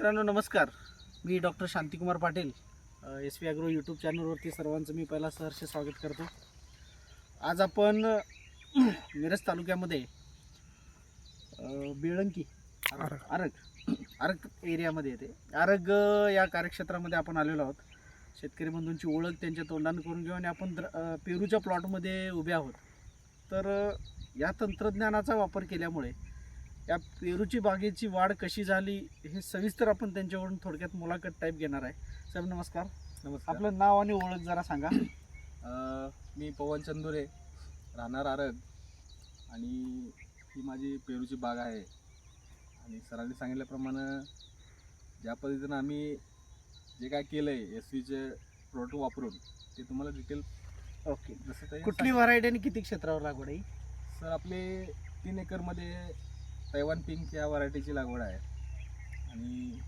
मित्रांनो नमस्कार. मी doctor Shantikumar Patil S P agro YouTube चॅनलवरती सर्वांचं मी पहिला सहर्ष स्वागत करतो. आज आपण मिरज तालुक्यामध्ये बेळंकी आरग. आरग. एरियामध्ये येते. आरग या कार्यक्षेत्रामध्ये आपण आलेलो आहोत. शेतकरी बंधूंची ओळख त्यांच्या तोंडाने करून घेऊ आणि आपण द्र- पेरूच्या प्लॉटमध्ये उभे आहोत. तर या तंत्रज्ञानाचा वापर केल्यामुळे या पेरूची बागेची वाढ कशी झाली हे सविस्तर आपण त्यांच्याकडून थोडक्यात मुलाखत टाईप घेणार आहे. साहेब नमस्कार. नमस्कार. आपलं नाव आणि ओळख जरा सांगा. मी पवन चंदुरे राहणार आरग आणि ही माझी पेरूची बाग आहे. आणि सरांनी सांगितल्याप्रमाणे ज्या पद्धतीनं आम्ही जे काय केलं आहे एस व्हीचे प्रोडक्ट वापरून ते तुम्हाला डिटेल ओके जसं कुठली व्हरायटी आणि किती क्षेत्रावर लागवड आहे सर आपले तीन एकरमध्ये तैवान पिंक या व्हरायटीची लागवड आहे. आणि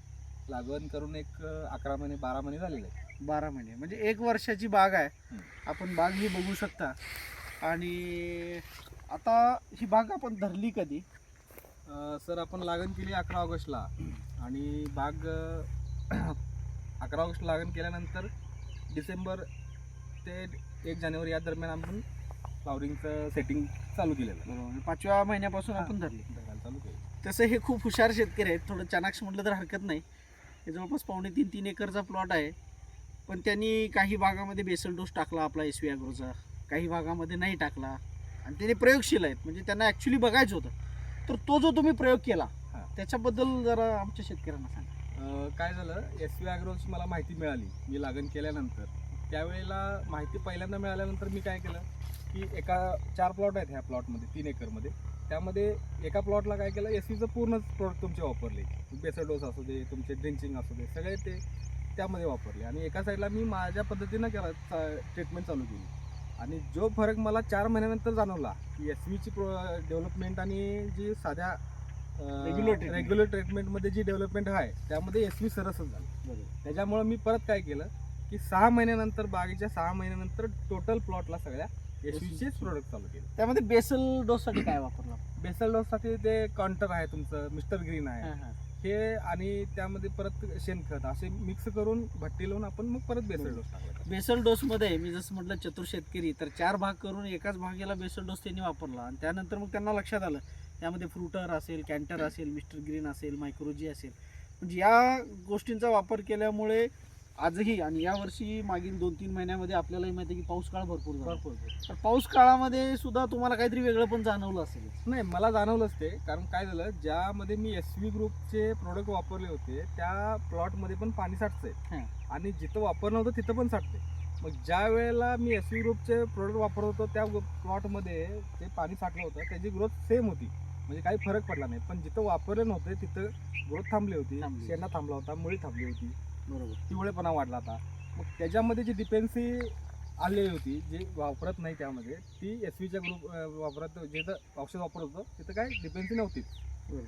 लागवड करून एक अकरा महिने बारा महिने झालेले आहे बारा महिने. म्हणजे एक वर्षाची बाग आहे. आपण बाग ही बघू शकता. आणि आता ही बाग आपण धरली कधी? सर आपण लागण केली अकरा ऑगस्टला. आणि बाग अकरा ऑगस्ट लागण केल्यानंतर डिसेंबर ते एक जानेवारी या दरम्यान आपण फ्लावरिंगचं सेटिंग चालू केलेलं पाचव्या महिन्यापासून. आपण धरली. तसं हे खूप हुशार शेतकरी आहेत. थोडं चाणाक्ष म्हटलं तर हरकत नाही. हे जवळपास पावणे तीन तीन एकरचा प्लॉट आहे. पण त्यांनी काही भागामध्ये बेसल डोस टाकला आपला एस व्ही ॲग्रोचा काही भागामध्ये नाही टाकला. आणि त्याने प्रयोगशील आहेत. म्हणजे त्यांना ॲक्च्युली बघायचं होतं. तर तो जो तुम्ही प्रयोग केला. त्याच्याबद्दल जरा आमच्या शेतकऱ्यांना सांगा. काय झालं? एस व्ही ॲग्रोची मला माहिती मिळाली. मी लागण केल्यानंतर. त्यावेळेला माहिती पहिल्यांदा मिळाल्यानंतर मी काय केलं? की एका चार प्लॉट आहेत ह्या प्लॉटमध्ये तीन एकरमध्ये. त्यामध्ये एका प्लॉटला काय केलं एस व्हीचं पूर्णच प्रोडक्ट तुमचे वापरले. बेसल डोस असू दे तुमचे ड्रिंचिंग असू दे सगळे ते त्यामध्ये वापरले. आणि एका साईडला मी माझ्या पद्धतीनं केला ट्रीटमेंट चालू केली. आणि जो फरक मला चार महिन्यानंतर जाणवला की एस व्हीची प्रो डेव्हलपमेंट आणि जी साध्या treatment. रेग्युलर ट्रीटमेंटमध्ये जी डेव्हलपमेंट आहे त्यामध्ये एस व्ही सरसच झाली. त्याच्यामुळं मी परत काय केलं की सहा महिन्यानंतर बागेच्या सहा महिन्यानंतर टोटल प्लॉटला सगळ्या प्रोडक्ट चालू केले. त्यामध्ये बेसल डोससाठी काय वापरला बेसल डोससाठी ते काउंटर आहे तुमचं मिस्टर ग्रीन आहे. हे आणि त्यामध्ये परत शेणखत असे मिक्स करून भट्टी लावून आपण मग परत बेसल डोस टाकला बेसल डोसमध्ये मी जसं म्हटलं चतुर शेतकरी तर चार भाग करून एकाच भागाला बेसल डोस त्यांनी वापरला. आणि त्यानंतर मग त्यांना लक्षात आलं त्यामध्ये फ्रुटर असेल कॅन्टर असेल मिस्टर ग्रीन असेल मायक्रोजी असेल. म्हणजे या गोष्टींचा वापर केल्यामुळे आजही आणि यावर्षी मागील दोन तीन महिन्यामध्ये आपल्यालाही माहिती आहे की पाऊस काळ भरपूर झाला. भरपूर तर पाऊस काळामध्ये सुद्धा तुम्हाला काहीतरी वेगळं पण जाणवलं असेल. नाही मला जाणवलंच ते कारण काय झालं ज्यामध्ये मी एस व्ही ग्रुपचे प्रोडक्ट वापरले होते त्या प्लॉटमध्ये पण पाणी साठतंय. हां. आणि जिथं वापरणं होतं तिथं पण साठते मग ज्या वेळेला मी एस व्ही ग्रुपचे प्रोडक्ट वापरत होतो त्या प्लॉटमध्ये ते पाणी साठलं होतं त्याची ग्रोथ सेम होती. म्हणजे काही फरक पडला नाही. पण जिथं वापरलं नव्हतं तिथं ग्रोथ थांबली होती. शेंडा थांबला होता मुळी थांबली होती. बरोबर. पिवळेपणा वाढला होता मग त्याच्यामध्ये जी डिपेन्सी आलेली होती जी वापरत नाही त्यामध्ये ती एस व्हीच्या ग्रुप वापरत जिथं औषध वापरत होतं तिथं काय डिपेन्सी बरोबर.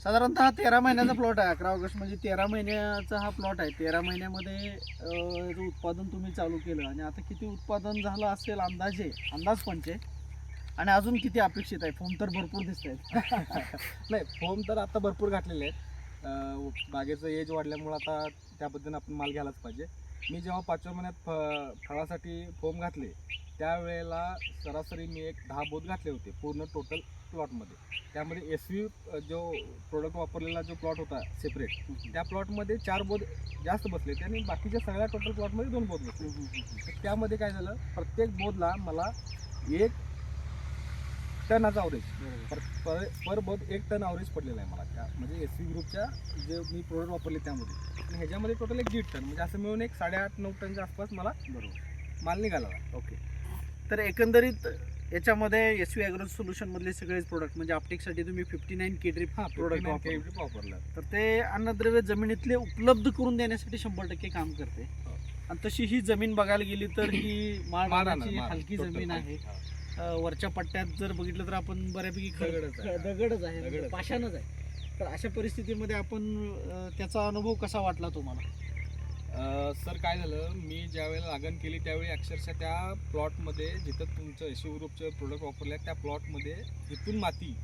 साधारणतः तेरा महिन्याचा प्लॉट आहे. अकरा ऑगस्ट म्हणजे तेरा महिन्याचा हा प्लॉट आहे. तेरा महिन्यामध्ये याचं उत्पादन तुम्ही चालू केलं आणि आता किती उत्पादन झालं असेल अंदाजे? अंदाज पंचे आणि अजून किती अपेक्षित आहे? फोन तर भरपूर दिसत आहेत नाही फोम तर आता भरपूर घातलेले आहेत. बागेचं एज वाढल्यामुळं आता त्या पद्धतीनं आपण माल घ्यायलाच पाहिजे. मी जेव्हा पाचव्या महिन्यात फ फळासाठी फोम घातले त्यावेळेला सरासरी मी एक दहा बोध घातले होते पूर्ण टोटल प्लॉटमध्ये त्यामध्ये एस व्ही जो प्रोडक्ट वापरलेला जो प्लॉट होता सेपरेट त्या प्लॉटमध्ये चार बोध जास्त बसले आणि बाकीच्या सगळ्या टोटल प्लॉटमध्ये दोन बोध बसले तर त्यामध्ये काय झालं प्रत्येक बोधला मला एक टनाचा अवरेज पर पर पर बोध एक टन अवरेज पडलेला आहे मला. त्या म्हणजे एस सी ग्रुपच्या जे मी प्रोडक्ट वापरले त्यामध्ये. आणि ह्याच्यामध्ये टोटल एक दीड टन. म्हणजे असं मिळून एक साडेआठ नऊ टनच्या आसपास मला बरोबर. माल निघाला ओके. तर एकंदरीत याच्यामध्ये एस व्ही ॲग्रो सोल्युशनमधले सगळेच प्रोडक्ट म्हणजे आपटेकसाठी तुम्ही फिफ्टी नाईन के ड्रिप हां प्रोडक्ट वापरलं. तर ते अन्नद्रव्य जमिनीतले उपलब्ध करून देण्यासाठी शंभर टक्के काम करते. हो. आणि तशी ही जमीन बघायला गेली तर ही आहे, हलकी जमीन आहे. वरच्या पट्ट्यात जर बघितलं तर आपण बऱ्यापैकी ख- दगडच आहे. म्हणजे. पाषाणच आहे. तर अशा परिस्थितीमध्ये आपण त्याचा अनुभव कसा वाटला तुम्हाला? सर काय झालं? मी ज्यावेळेला लागण केली त्यावेळी अक्षरशः त्या प्लॉटमध्ये जिथं तुमचं एसी ग्रुपचे प्रोडक्ट वापरले त्या प्लॉटमध्ये जिथून माती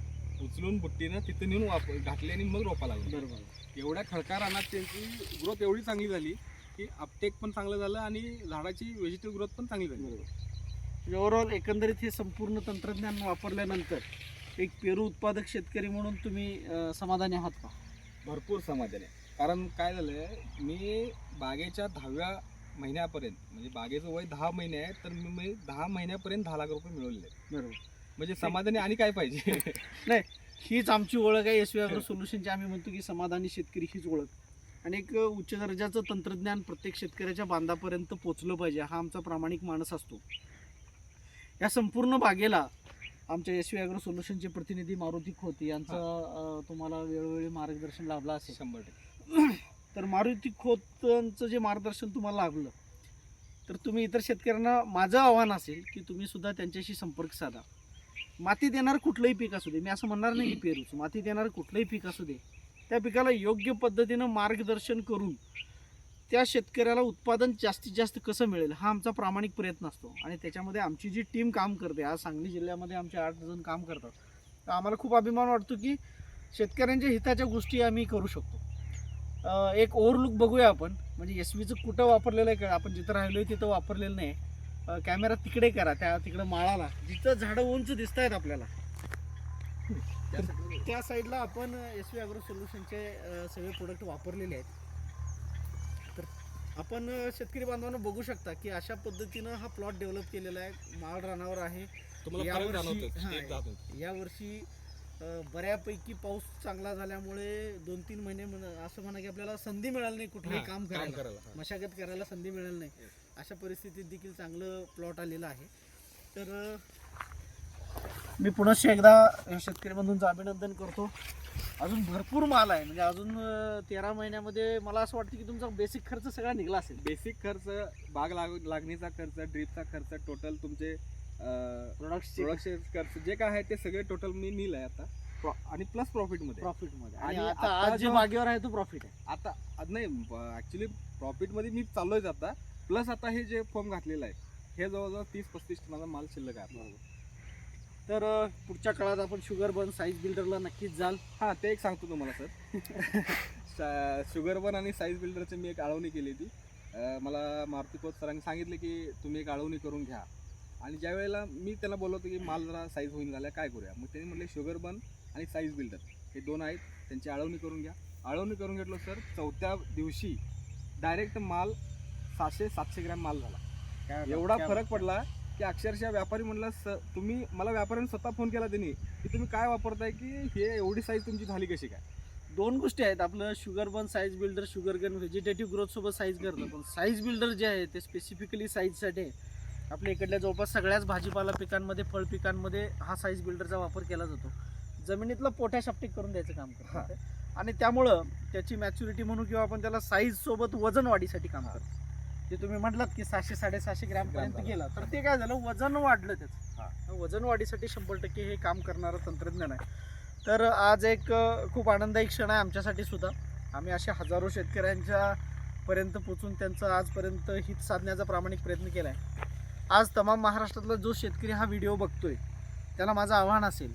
उचलून बुट्टीनं तिथं नेऊन वाप घातली आणि मग रोपा लागली बरोबर. एवढ्या खडका रानात त्यांची ग्रोथ एवढी चांगली झाली की अपटेक पण चांगलं झालं आणि झाडाची व्हेजिटेबल ग्रोथ पण चांगली झाली. बरोबर. ओव्हरऑल एकंदरीत हे संपूर्ण तंत्रज्ञान वापरल्यानंतर एक पेरू उत्पादक शेतकरी म्हणून तुम्ही अं, समाधानी आहात का? भरपूर समाधान आहे. कारण काय झालंय मी बागेच्या दहाव्या महिन्यापर्यंत म्हणजे बागेचं वय दहा महिने आहे तर मी मी दहा महिन्यापर्यंत दहा लाख रुपये मिळवले. बरोबर. म्हणजे समाधानी आणि काय पाहिजे? हीच आमची ओळख आहे एस व्ही सोल्युशनची आम्ही म्हणतो की समाधानी शेतकरी हीच ओळख. आणि एक उच्च दर्जाचं तंत्रज्ञान प्रत्येक शेतकऱ्याच्या बांधापर्यंत पोचलं पाहिजे हा आमचा प्रामाणिक माणूस असतो. या संपूर्ण बागेला आमच्या एस व्ही ॲग्रो सोल्युशनचे प्रतिनिधी मारुती खोत यांचं तुम्हाला वेळोवेळी मार्गदर्शन लाभलं असेल. शंभर टक्के. तर मारुती खोतांचं जे मार्गदर्शन तुम्हाला लाभलं तर तुम्ही इतर शेतकऱ्यांना माझं आव्हान असेल की तुम्ही सुद्धा त्यांच्याशी संपर्क साधा. मातीत येणार कुठलंही पीक असू दे मी असं म्हणणार नाही की पेरूच. मातीत येणार कुठलंही पीक असू दे त्या पिकाला योग्य पद्धतीनं मार्गदर्शन करून त्या शेतकऱ्याला उत्पादन जास्तीत जास्त कसं मिळेल हा आमचा प्रामाणिक प्रयत्न असतो. आणि त्याच्यामध्ये आमची जी टीम काम करते आज सांगली जिल्ह्यामध्ये आमचे आठ जण काम करतात. तर आम्हाला खूप अभिमान वाटतो की शेतकऱ्यांच्या हिताच्या गोष्टी आम्ही करू शकतो. एक ओव्हरलुक बघूया आपण. म्हणजे एस व्हीचं कुठं वापरलेलं आहे का आपण जिथं राहिलो आहे तिथं वापरलेलं नाही. कॅमेरा तिकडे करा त्या तिकडं माळाला. जिथं झाडं उंच दिसत आहेत आपल्याला. त्या साईडला आपण एस व्ही अग्रो सोल्युशनचे सगळे प्रोडक्ट वापरलेले आहेत. आपण शेतकरी बांधवांना बघू शकता की अशा पद्धतीनं हा प्लॉट डेव्हलप केलेला आहे. माळ रानावर आहे. यावर्षी-. यावर्षी बऱ्यापैकी पाऊस चांगला झाल्यामुळे दोन तीन महिने असं म्हणा की आपल्याला संधी मिळाली नाही कुठलंही काम करायला. मशागत करायला संधी मिळाली नाही. अशा परिस्थितीत देखील चांगलं प्लॉट आलेलं आहे. तर मी पुनश्च एकदा शेतकरी बंधूंचं अभिनंदन करतो. अजून भरपूर माल आहे. म्हणजे अजून अं, तेरा महिन्यामध्ये मला असं वाटतं की तुमचा बेसिक खर्च सगळा निघला असेल. बेसिक खर्च बाग लाग लागणीचा खर्च ड्रीपचा खर्च टोटल तुमचे प्रोडक्टचे प्रोडक्शन खर्च जे काय आहे ते सगळे टोटल मी नील आहे आता. Pro- आणि प्लस प्रॉफिटमध्ये. प्रॉफिटमध्ये आणि आणि आता आता आज जे जो- बागेवर आहे तो प्रॉफिट आहे. आता आज नाही ऍक्च्युली प्रॉफिटमध्ये मी चाललोय आता. प्लस आता हे जे फॉर्म घातलेलं आहे हे जवळजवळ तीस पस्तीस टनाचा माल शिल्लक आहे आपला. तर पुढच्या काळात आपण शुगर बन साईज बिल्डरला नक्कीच जाल. हा ते एक सांगतो तुम्हाला सर. शुगर बन आणि साईज बिल्डरची मी एक आळवणी केली होती. मला मारुती कोच सरांनी सांगितले की तुम्ही एक आळवणी करून घ्या. आणि ज्या वेळेला मी त्यांना बोलवतो की माल जरा साईज होईन झाल्या काय करूया? मग त्यांनी म्हणले शुगर बन आणि साईज बिल्डर हे दोन आहेत. त्यांची आळवणी करून घ्या. आळवणी करून घेतलो सर चौथ्या दिवशी डायरेक्ट माल सहाशे सातशे ग्रॅम माल झाला. एवढा फरक पडला की अक्षरशः व्यापारी म्हणला स तुम्ही मला व्यापाऱ्याने स्वतः फोन केला त्यांनी की तुम्ही काय वापरताय की हे एवढी साईज तुमची झाली कशी काय? दोन गोष्टी आहेत. आपलं sugar bun size builder sugar gun vegetative growth सोबत साईज करतं. पण साईज बिल्डर जे आहे ते स्पेसिफिकली साईजसाठी आहे. आपल्या इकडल्या जवळपास सगळ्याच भाजीपाला पिकांमध्ये फळ पिकांमध्ये हा साईज बिल्डरचा वापर केला जातो. जमिनीतलं पोटॅश अपटेक करून द्यायचं काम करतं. आणि त्यामुळं त्याची मॅच्युरिटी म्हणू किंवा आपण त्याला साईज सोबत वजन वाढीसाठी काम करतो. ते तुम्ही म्हटलात की सहाशे साडेसहाशे ग्रॅम पर्यंत झालं. गेला. तर ते काय झालं? वजन वाढलं हा. त्याचं वजन वाढीसाठी शंभर टक्के हे काम करणारं तंत्रज्ञान आहे. तर आज एक खूप आनंदायी क्षण आहे आमच्यासाठी सुद्धा. आम्ही अशा हजारो शेतकऱ्यांच्या पर्यंत पोचून त्यांचं आजपर्यंत हित साधण्याचा प्रामाणिक प्रयत्न केला आहे आज तमाम महाराष्ट्रातला जो शेतकरी हा व्हिडिओ बघतोय त्याला माझं आव्हान असेल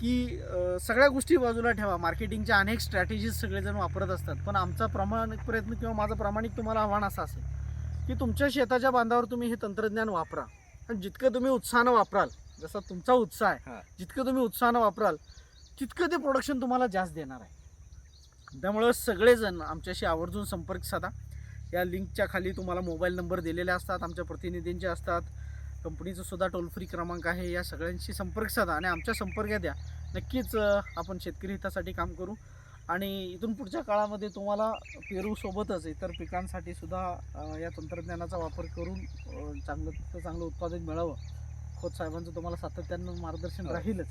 की सगळ्या गोष्टी बाजूला ठेवा. मार्केटिंगच्या अनेक स्ट्रॅटेजीज सगळेजण वापरत असतात. पण आमचा प्रामाणिक प्रयत्न किंवा माझं प्रामाणिक तुम्हाला आव्हान असं असेल की तुमच्या शेताच्या बांधावर तुम्ही हे तंत्रज्ञान वापरा. आणि जितकं तुम्ही उत्साहानं वापराल जसा तुमचा उत्साह हा. आहे जितकं तुम्ही उत्साहानं वापराल तितकं ते प्रोडक्शन तुम्हाला जास्त देणार आहे. त्यामुळं सगळेजण आमच्याशी आवर्जून संपर्क साधा. या लिंकच्या खाली तुम्हाला मोबाईल नंबर दिलेले असतात आमच्या प्रतिनिधींचे असतात. कंपनीचं सुद्धा टोल फ्री क्रमांक आहे या सगळ्यांशी संपर्क साधा आणि आमच्या संपर्कात या नक्कीच आपण शेतकरी हितासाठी काम करू. आणि इथून पुढच्या काळामध्ये तुम्हाला पेरूसोबतच इतर पिकांसाठी सुद्धा या तंत्रज्ञानाचा वापर करून चांगलं चांगलं उत्पादन मिळावं. खोत साहेबांचं तुम्हाला सातत्यानं मार्गदर्शन हो. राहीलच.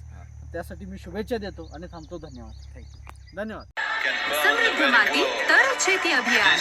त्यासाठी मी शुभेच्छा देतो आणि थांबतो. धन्यवाद. थँक्यू धन्यवाद. समृद्ध माती तरच शेती अभियान.